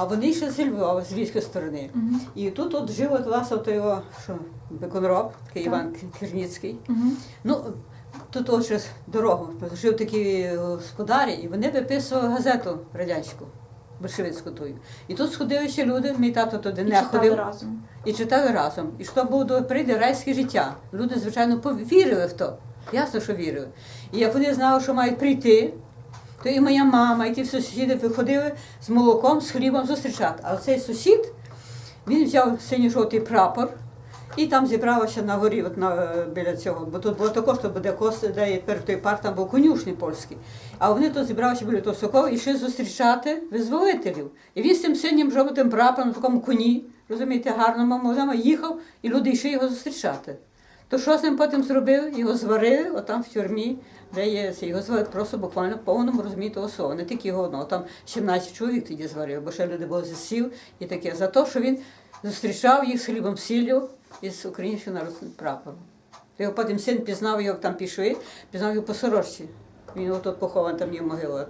А вони ще з Львова, з львівської сторони. Мгм. І тут от жив от власне от його що, виконроб, такий Іван Кірніцький. Мгм. Ну, тут от через дорогу жив такий господарі, і вони виписували газету радянську, большевицьку тую. І тут сходили ще люди, мій тато туди І не читали ходив. разом. І читали разом. І що буде прийде райське життя. Люди, звичайно, повірили в то. Ясно, що вірили. І як вони знали, що мають прийти, то і моя мама, і ті сусіди виходили з молоком, з хлібом зустрічати. А цей сусід, він взяв синьо-жовтий прапор. І там зібралося на горі, от на, біля цього, бо тут було також, то буде кос, де перед той парк, там був конюшний польський. А вони тут зібралися біля того Сокола і йшли зустрічати визволителів. І він з цим синім жовтим прапором на такому коні, розумієте, гарному молодому, їхав, і люди йшли його зустрічати. То що з ним потім зробили? Його зварили отам в тюрмі, де є. Його зварили просто буквально в повному розумі того слова. Не тільки його одного, там 17 чоловік тоді зварили, бо ще люди були зі сіл і таке. За те, що він зустрічав їх з хлібом сіллю і з українським народним прапором. Його потім син пізнав його там пішли, пізнав його по сорочці. Він отут похований, там є могила.